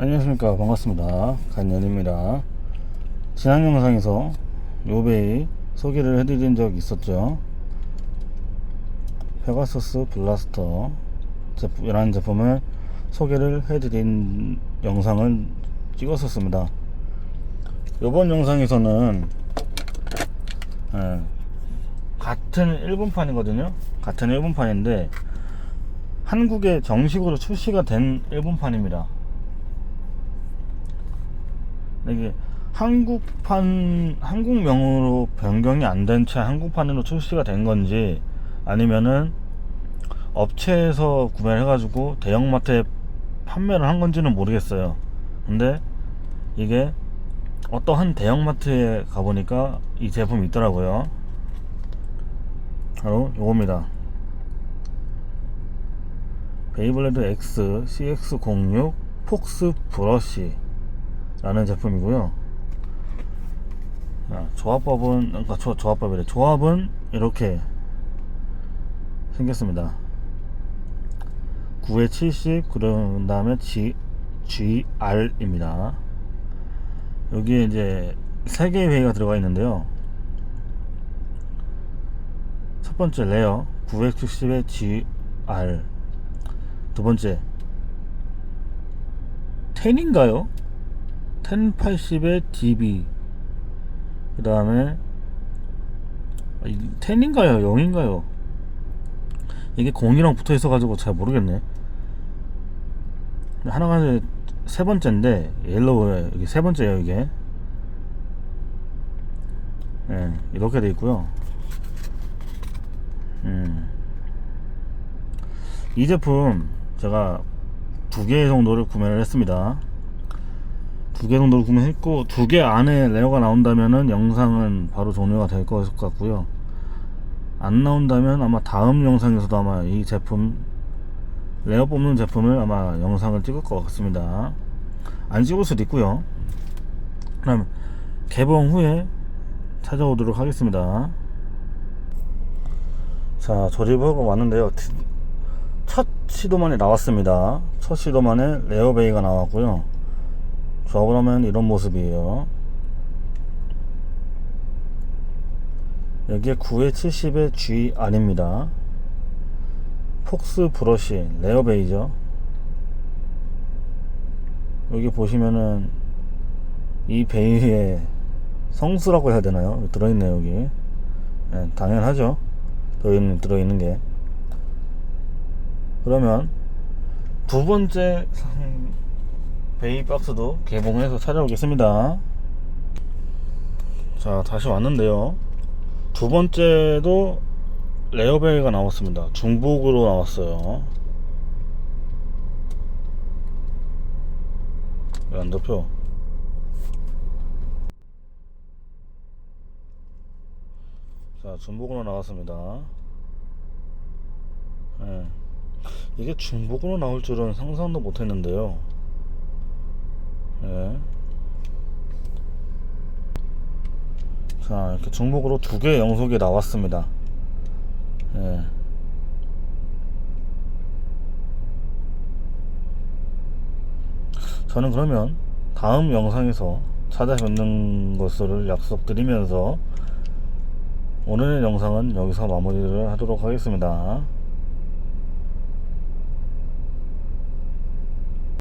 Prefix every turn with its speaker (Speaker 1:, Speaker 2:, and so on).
Speaker 1: 안녕하십니까. 반갑습니다. 간연입니다. 지난 영상에서 요베이 소개를 해드린 적 있었죠? 페가서스 블라스터 제품 이라는 제품을 소개를 해드린 영상을 찍었었습니다. 이번 영상에서는 예, 같은 일본판이거든요. 같은 일본판인데 한국에 정식으로 출시가 된 일본판입니다 이게 한국판 한국명으로 변경이 안 된 채 한국판으로 출시가 된 건지 아니면은 업체에서 구매를 해가지고 대형마트에 판매를 한 건지는 모르겠어요. 근데 이게 어떠한 대형마트에 가보니까 이 제품이 있더라고요. 바로 요겁니다. 베이블레드 X CX06 폭스 브러쉬 라는 제품이고요. 자, 조합법은 그러니까 조, 조합법이래. 조합은 이렇게 생겼습니다. 9에 70 그런 다음에 G GR입니다. 여기에 이제 세 개의 회의가 들어가 있는데요. 첫 번째 레어 970의 GR 두 번째 10인가요? 1080의 DB 그 다음에 10인가요? 0인가요? 이게 0이랑 붙어 있어 가지고 잘 모르겠네 하나가 이제 세 번째인데 옐로우에 이게 세 번째예요 이게 예, 이렇게 돼 있고요 음. 이 제품 제가 두 개 정도를 구매를 했습니다 두 개 정도를 구매했고 두 개 안에 레어가 나온다면은 영상은 바로 종료가 될 것 같고요. 안 나온다면 아마 다음 영상에서도 아마 이 제품 레어 뽑는 제품을 아마 영상을 찍을 것 같습니다. 안 찍을 수도 있고요. 그럼 개봉 후에 찾아오도록 하겠습니다. 자 조립하고 왔는데요. 첫 시도만에 나왔습니다. 첫 시도만에 레어베이가 나왔고요 조합을 하면 이런 모습이에요. 여기에 9에 70의 GR입니다. 폭스 브러쉬 레어 베이죠 여기 보시면은 이 베이에 성수라고 해야 되나요? 들어있네요 여기. 네, 당연하죠. 들어있는, 들어있는 게. 그러면 두 번째 베이 박스도 개봉해서 찾아오겠습니다. 자 다시 왔는데요. 두 번째도 레어베이가 나왔습니다. 중복으로 나왔어요. 왜 안 덮여 자 중복으로 나왔습니다. 예. 이게 중복으로 나올 줄은 상상도 못했는데요 예. 자 이렇게 중복으로 두개 영속이 나왔습니다 예. 저는 그러면 다음 영상에서 찾아뵙는 것을 약속드리면서 오늘의 영상은 여기서 마무리를 하도록 하겠습니다.